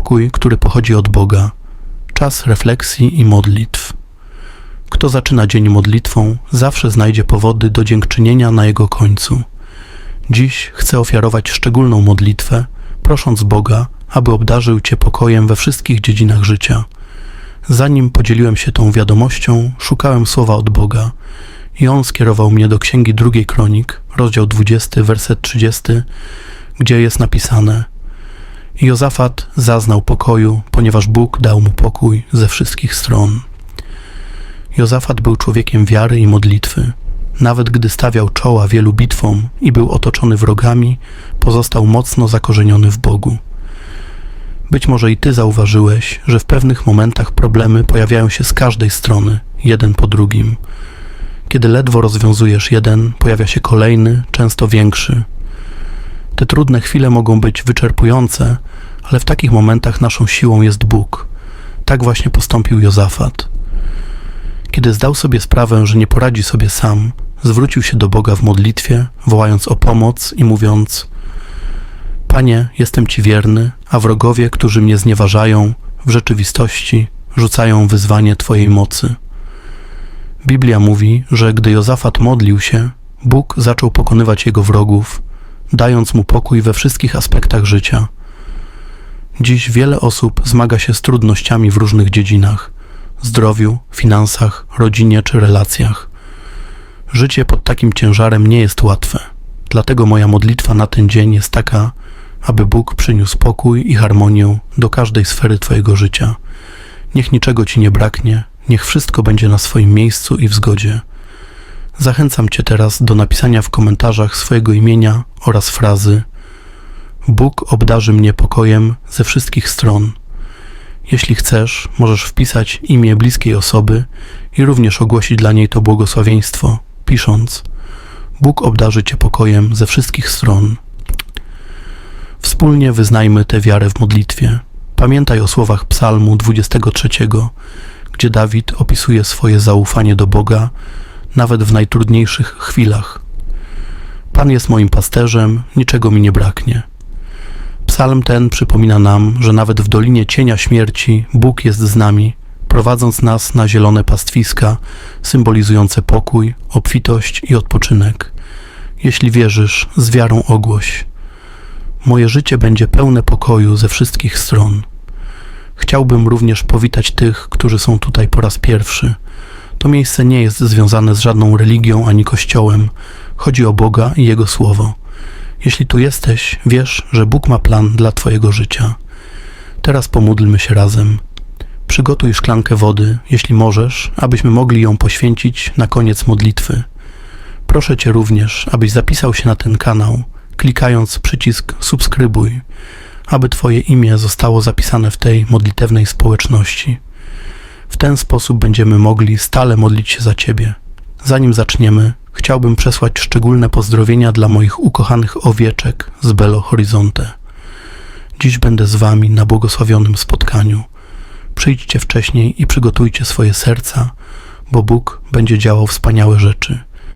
Spokój, który pochodzi od Boga. Czas refleksji i modlitw. Kto zaczyna dzień modlitwą, zawsze znajdzie powody do dziękczynienia na jego końcu. Dziś chcę ofiarować szczególną modlitwę, prosząc Boga, aby obdarzył Cię pokojem we wszystkich dziedzinach życia. Zanim podzieliłem się tą wiadomością, szukałem słowa od Boga i On skierował mnie do Księgi Drugiej Kronik, rozdział 20, werset 30, gdzie jest napisane Jozafat zaznał pokoju, ponieważ Bóg dał mu pokój ze wszystkich stron. Jozafat był człowiekiem wiary i modlitwy. Nawet gdy stawiał czoła wielu bitwom i był otoczony wrogami, pozostał mocno zakorzeniony w Bogu. Być może i ty zauważyłeś, że w pewnych momentach problemy pojawiają się z każdej strony, jeden po drugim. Kiedy ledwo rozwiązujesz jeden, pojawia się kolejny, często większy. Te trudne chwile mogą być wyczerpujące, ale w takich momentach naszą siłą jest Bóg. Tak właśnie postąpił Jozafat. Kiedy zdał sobie sprawę, że nie poradzi sobie sam, zwrócił się do Boga w modlitwie, wołając o pomoc i mówiąc: Panie, jestem Ci wierny, a wrogowie, którzy mnie znieważają, w rzeczywistości rzucają wyzwanie Twojej mocy. Biblia mówi, że gdy Jozafat modlił się, Bóg zaczął pokonywać jego wrogów, dając mu pokój we wszystkich aspektach życia. Dziś wiele osób zmaga się z trudnościami w różnych dziedzinach zdrowiu, finansach, rodzinie czy relacjach. Życie pod takim ciężarem nie jest łatwe. Dlatego moja modlitwa na ten dzień jest taka, aby Bóg przyniósł pokój i harmonię do każdej sfery Twojego życia. Niech niczego Ci nie braknie, niech wszystko będzie na swoim miejscu i w zgodzie. Zachęcam Cię teraz do napisania w komentarzach swojego imienia oraz frazy Bóg obdarzy mnie pokojem ze wszystkich stron. Jeśli chcesz, możesz wpisać imię bliskiej osoby i również ogłosić dla niej to błogosławieństwo, pisząc Bóg obdarzy Cię pokojem ze wszystkich stron. Wspólnie wyznajmy tę wiarę w modlitwie. Pamiętaj o słowach Psalmu 23, gdzie Dawid opisuje swoje zaufanie do Boga nawet w najtrudniejszych chwilach. Pan jest moim pasterzem, niczego mi nie braknie. Psalm ten przypomina nam, że nawet w dolinie cienia śmierci Bóg jest z nami, prowadząc nas na zielone pastwiska, symbolizujące pokój, obfitość i odpoczynek. Jeśli wierzysz, z wiarą ogłoś. Moje życie będzie pełne pokoju ze wszystkich stron. Chciałbym również powitać tych, którzy są tutaj po raz pierwszy. To miejsce nie jest związane z żadną religią ani kościołem. Chodzi o Boga i Jego Słowo. Jeśli tu jesteś, wiesz, że Bóg ma plan dla Twojego życia. Teraz pomódlmy się razem. Przygotuj szklankę wody, jeśli możesz, abyśmy mogli ją poświęcić na koniec modlitwy. Proszę Cię również, abyś zapisał się na ten kanał, klikając przycisk subskrybuj, aby Twoje imię zostało zapisane w tej modlitewnej społeczności. W ten sposób będziemy mogli stale modlić się za Ciebie. Zanim zaczniemy, chciałbym przesłać szczególne pozdrowienia dla moich ukochanych owieczek z Belo Horizonte. Dziś będę z Wami na błogosławionym spotkaniu. Przyjdźcie wcześniej i przygotujcie swoje serca, bo Bóg będzie działał wspaniałe rzeczy.